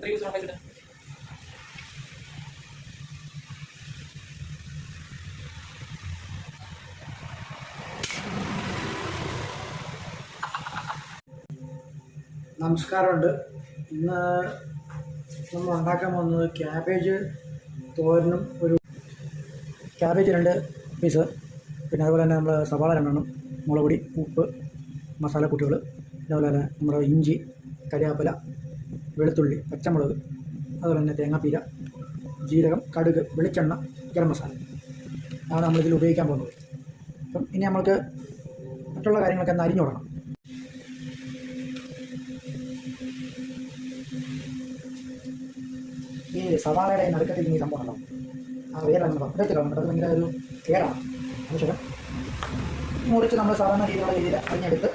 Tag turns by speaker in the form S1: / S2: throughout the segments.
S1: എത്ര യൂസ് ഉണ്ടാക്കിയിട്ട്
S2: നമസ്കാരമുണ്ട്. ഇന്ന് നമ്മൾ ഉണ്ടാക്കാൻ പോകുന്നത് ക്യാബേജ് തോരനും ഒരു ക്യാബേജ് രണ്ട് പീസ്. പിന്നെ അതുപോലെ തന്നെ നമ്മൾ സവാള രണ്ടെണ്ണം മുളകുപൊടി ഉപ്പ് മസാലക്കൂട്ടുകൾ അതുപോലെ തന്നെ നമ്മുടെ ഇഞ്ചി കരിയാപ്പില വെളുത്തുള്ളി പച്ചമുളക് അതുപോലെ തന്നെ തേങ്ങാപ്പീര ജീരകം കടുക് വെളിച്ചെണ്ണ ഗരം മസാല. ആണ് നമ്മളിതിൽ ഉപയോഗിക്കാൻ പോകുന്നത്. അപ്പം ഇനി നമ്മൾക്ക് മറ്റുള്ള കാര്യങ്ങളൊക്കെ ഒന്ന് അരിഞ്ഞു തുടങ്ങണം ഈ സവാളയുടെ നടുക്കത്തിൽ ഈ സംഭവം ഉണ്ടാവും ആ നമ്മൾ എടുത്ത് കളഞ്ഞിട്ട് അത് ഭയങ്കര ഒരു കേടാണ് അതിനുശേഷം മുറിച്ച് നമ്മൾ സാധാരണ രീതിയിലുള്ള രീതിയിൽ അരിഞ്ഞെടുത്ത്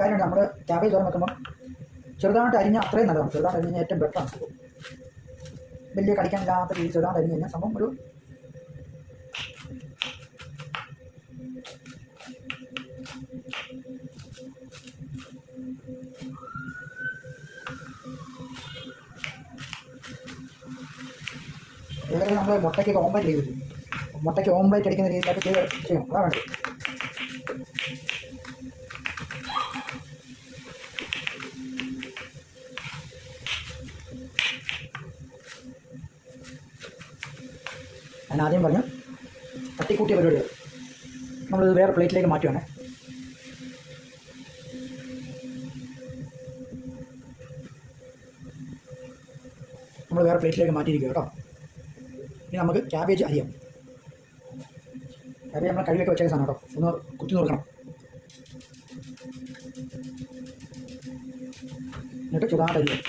S2: ഒരു കാര്യമുണ്ട്. നമ്മൾ ക്യാബേജ് തുറന്ന് വെക്കുമ്പോൾ ചെറുതായിട്ട് അരിഞ്ഞാൽ അത്രയും നല്ലതാണ്. ചെറുതായിട്ട് അരിഞ്ഞാൽ ഏറ്റവും ബെറ്ററാണ് വലിയ കടിക്കാനില്ലാത്ത രീതിയിൽ ചെറുതായിട്ട് അരിഞ്ഞ് കഴിഞ്ഞാൽ സംഭവം ഒരു ഏതായാലും നമ്മൾ മുട്ടയ്ക്ക് ഓംപ്ലേറ്റ് ചെയ്തു. മുട്ടയ്ക്ക് ഓംപ്ലേറ്റ് അടിക്കുന്ന രീതിയിലൊക്കെ ചെയ്ത് അതാണ് വേണ്ടത്. ഞാൻ ആദ്യം പറഞ്ഞു തട്ടിക്കൂട്ടിയ പരിപാടികൾ. നമ്മളിത് വേറെ പ്ലേറ്റിലേക്ക് മാറ്റുവാണ്. നമ്മൾ വേറെ പ്ലേറ്റിലേക്ക് മാറ്റിയിരിക്കുക കേട്ടോ. ഇനി നമുക്ക് ക്യാബേജ് അരിയാം. ക്യാബേജ് നമ്മൾ കഴിവൊക്കെ വെച്ചേ സാധനം കേട്ടോ. ഒന്ന് കുത്തി നോക്കണം. എന്നിട്ട് അരിയാം.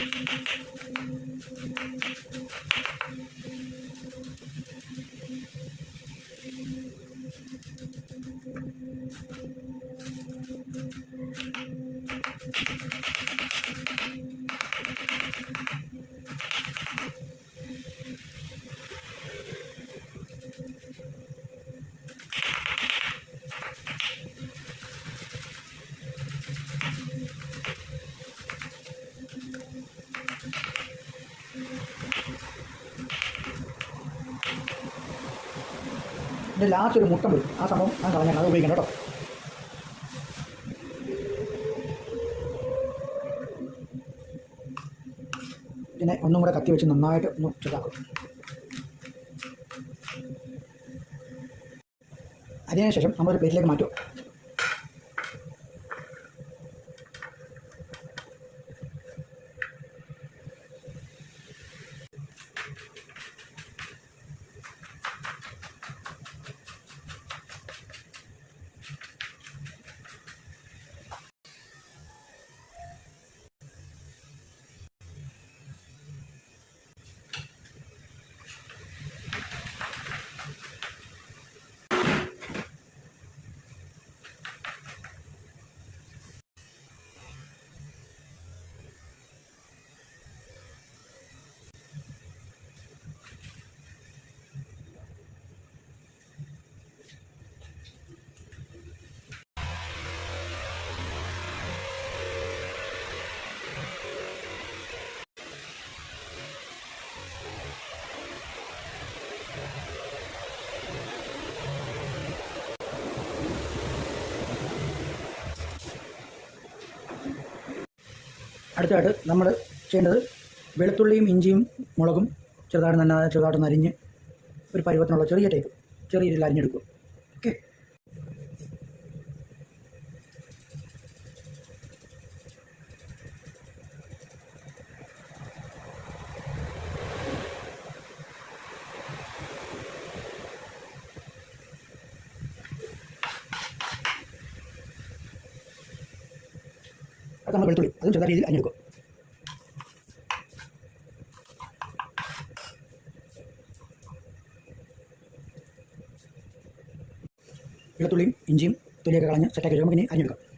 S2: ഇതിന്റെ ലാസ്റ്റ് ഒരു മുട്ടം വരും ആ സംഭവം ഞാൻ കളഞ്ഞാൽ അത് ഉപയോഗിക്കണം കേട്ടോ പിന്നെ ഒന്നും കൂടെ കത്തി വെച്ച് നന്നായിട്ട് ഒന്ന് ചൂടാക്കും. അതിനുശേഷം നമ്മളൊരു പ്ലേറ്റിലേക്ക് മാറ്റും. അടുത്തായിട്ട് നമ്മൾ ചെയ്യേണ്ടത് വെളുത്തുള്ളിയും ഇഞ്ചിയും മുളകും ചെറുതായിട്ട് നന്നാ ചെറുതായിട്ട് അരിഞ്ഞ് ഒരു പരുവത്തിനുള്ള ചെറിയ ടൈപ്പ് ചെറിയ രീതിയിൽ അരിഞ്ഞെടുക്കും ഓക്കെ അത് നമ്മൾ വെളുത്തുള്ളി അതും ചെറുതായ രീതിയിൽ അരിഞ്ഞെടുക്കും. വെളുത്തുള്ളിയും ഇഞ്ചിയും തൊലിയൊക്കെ കളഞ്ഞ് സെറ്റാക്കി നമുക്ക് ഇനി അരിഞ്ഞെടുക്കാം.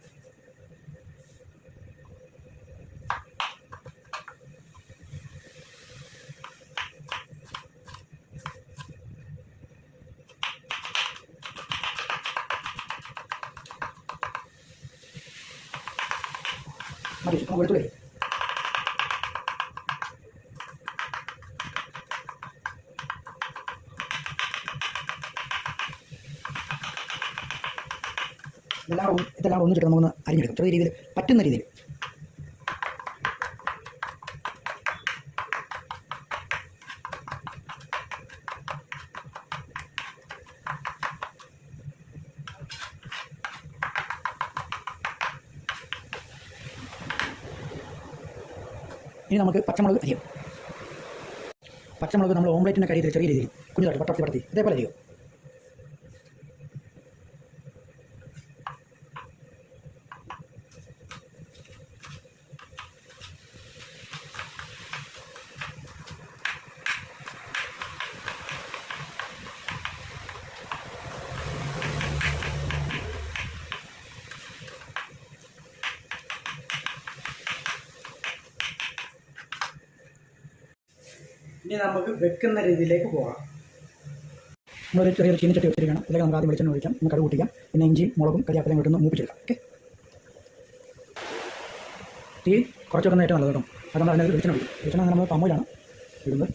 S2: മതി നമുക്ക് വെളുത്തുള്ളി ഇതെല്ലാം ഇതെല്ലാം ഒന്നിച്ചിട്ട് നമുക്കൊന്ന് അരിഞ്ഞെടുക്കും. ചെറിയ രീതിയിൽ പറ്റുന്ന രീതിയിൽ. ഇനി നമുക്ക് പച്ചമുളക് അരിയാം. പച്ചമുളക് നമ്മൾ ഓംലേറ്റിന്റെ കരിയിൽ ചെറിയ രീതിയിൽ കുഞ്ഞു പട്ടത്തി പടത്തി ഇതേപോലെ അരിയും. ഇനി നമുക്ക് വെക്കുന്ന രീതിയിലേക്ക് പോകാം. നമ്മളൊരു ചെറിയൊരു ചീനിച്ചട്ടി വെച്ചിരിക്കണം ഇതിലേക്ക് നമുക്ക് ആദ്യം വെളിച്ചെണ്ണ ഒഴിക്കാം. നമുക്ക് കടുക് കൂട്ടിക്കാം പിന്നെ ഇഞ്ചി മുളകും കരിയാപ്പിലയും കിട്ടുന്ന മൂപ്പിച്ചെടുക്കാം. ഓക്കെ? തീ കുറച്ച് വെക്കുന്ന ഏറ്റവും നല്ലത് കേട്ടോ. അതുകൊണ്ട് അതിനകത്ത് വെളിച്ചെണ്ണ ഒഴിക്കും. വെളിച്ചെണ്ണ നമ്മൾ പമ്മൂലാണ് ഇടുന്നത്.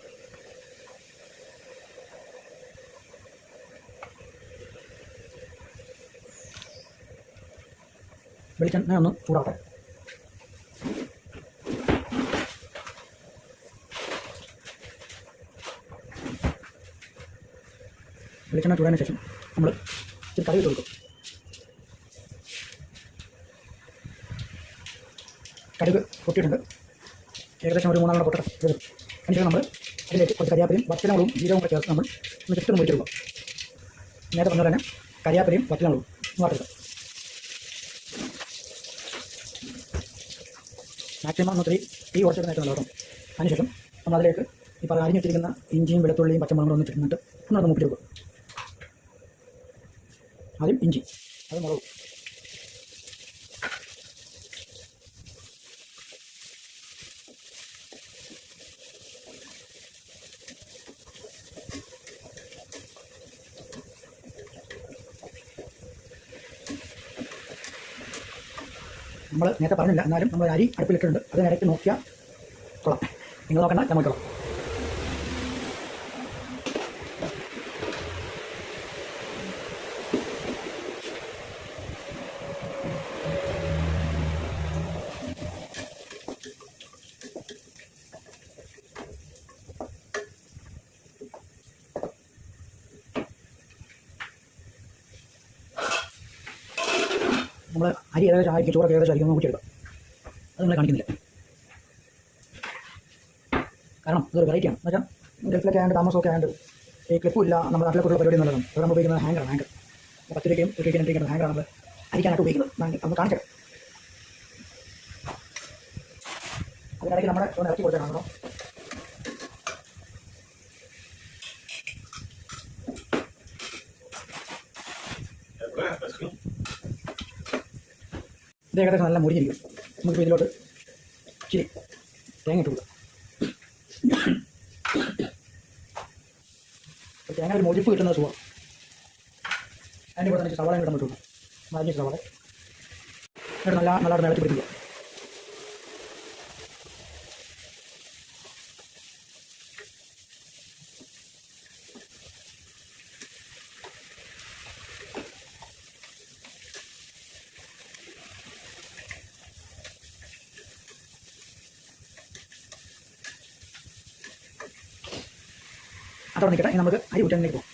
S2: വെളിച്ചെണ്ണ ഒന്ന് ചൂടാവട്ടെ. വെളിച്ചെണ്ണ ചൂടാൻ ശേഷം നമ്മൾ ഇച്ചിരി കറി ഇട്ട് കൊടുക്കും. കടുക് പൊട്ടിയിട്ടുണ്ട്. ഏകദേശം ഒരു മൂന്നാം പൊട്ട അതിനുശേഷം നമ്മൾ അതിലേക്ക് കുറച്ച് കരിയാപ്പിലയും വറ്റലമുളകും ജീരകവും കൂടെ ചേർത്ത് നമ്മൾ ഒന്ന് ചുറ്റും ഒന്ന് പൊരിച്ചെടുക്കും നേരത്തെ പറഞ്ഞ തന്നെ കരിയാപ്പിലയും വറ്റലമുളകും ഒന്ന് വാട്ടെടുക്കാം മാക്സിമം ഒന്ന് ഒത്തിരി തീ നേരത്തെ കേട്ടോ. അതിനുശേഷം നമ്മൾ അതിലേക്ക് ഈ പറഞ്ഞ അരിഞ്ഞിട്ടിരിക്കുന്ന ഇഞ്ചിയും വെളുത്തുള്ളിയും പച്ചമുളകും ഒന്ന് ചുറ്റുന്നിട്ട് ഒന്നത് മുപ്പിലെടുക്കും ആദ്യം ഇഞ്ചി. അത് മുളക്. നമ്മൾ നേരത്തെ പറഞ്ഞില്ല എന്നാലും നമ്മൾ അരി അടുപ്പിലിട്ടുണ്ട് അതിനിടയ്ക്ക് നോക്കിയാൽ കൊള്ളാം. നിങ്ങൾ നോക്കണ്ട ഞാൻ നോക്കണം നമ്മൾ അരി ഏകദേശം ആയിരിക്കും ചോറൊക്കെ ഏകദേശം ആയിരിക്കും കൂട്ടിയെടുക്കാം അത് നമ്മളെ കാണിക്കുന്നില്ല. കാരണം അതൊരു വെറൈറ്റിയാണ് എന്ന് വെച്ചാൽ ഗൾഫിലൊക്കെ ആയതുകൊണ്ട് താമസമൊക്കെ ആയതുകൊണ്ട് ഈ ക്ലിപ്പും ഇല്ല നമ്മുടെ നാട്ടിലൊക്കെ ഉള്ള പരിപാടി നല്ലതാണ് അത് നമ്മൾ ഉപയോഗിക്കുന്നത് ഹാങ്കറാണ് ഹാങ്കർ പത്ത് രൂപയ്ക്കും ഒരു രൂപയ്ക്കും രണ്ട് രൂപയ്ക്കും നമ്മൾ അരിക്കാനായിട്ട് ഉപയോഗിക്കുന്നത്. ഹാങ്കർ നമ്മൾ കാണിക്കാം അതിനിടയ്ക്ക് നമ്മുടെ ഇറക്കി കൊടുത്തതാണ് ഇത് ഏകദേശം നല്ല മുരിഞ്ഞിരിക്കും നമുക്കിപ്പോൾ ഇതിലോട്ട് ഇച്ചിരി തേങ്ങ ഇട്ട് കൊടുക്കാം. തേങ്ങ ഒരു മൊഴിപ്പ് കിട്ടുന്ന സുഖം. അതിന്റെ കൂടെ തന്നെ സവാള കിട്ടാൻ പറ്റുള്ളൂ മരിഞ്ഞ സവാള. എന്നിട്ട് നല്ല നല്ലതായിട്ട് പിടിക്കുക അതോടെ നിൽക്കട്ടെ നമുക്ക് അരി ഊറ്റാനിലേക്ക് പോകും.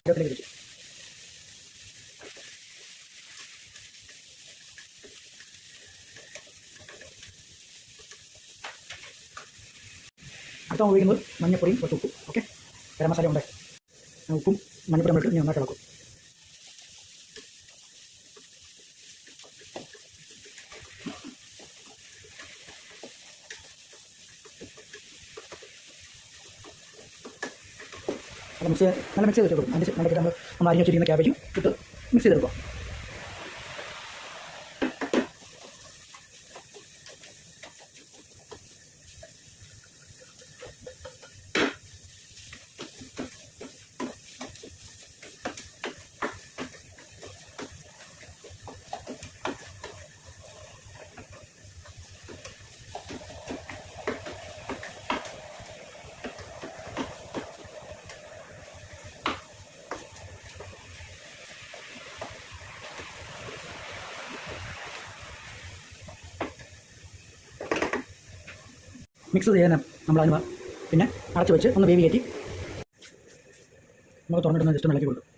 S2: അടുപ്പിലേക്ക് വെച്ചു അടുത്ത ഉപയോഗിക്കുന്നത് മഞ്ഞപ്പൊടിയും കുറച്ച് ഉപ്പും ഓക്കെ ഗരം മസാല ഉണ്ട് ഉപ്പും മഞ്ഞപ്പൊടി ഇട്ട് ഞാൻ നന്നായിട്ട് ഇളക്കും. മിക്സ് നല്ല മിക്സ് ചെയ്ത് വെച്ചോളും അതിന്റെ നമ്മൾ നമ്മൾ അരിഞ്ഞ് വെച്ചിരിക്കുന്ന ക്യാബേജും ഇട്ട് മിക്സ് ചെയ്തെടുക്കുക. മിക്സ് ചെയ്യാൻ നമ്മൾ അതിന് പിന്നെ അടച്ചു വെച്ച് ഒന്ന് വേവി കയറ്റി നമുക്ക് തുറന്നിടുന്ന ജസ്റ്റ് ഇളക്കി കൊടുക്കും.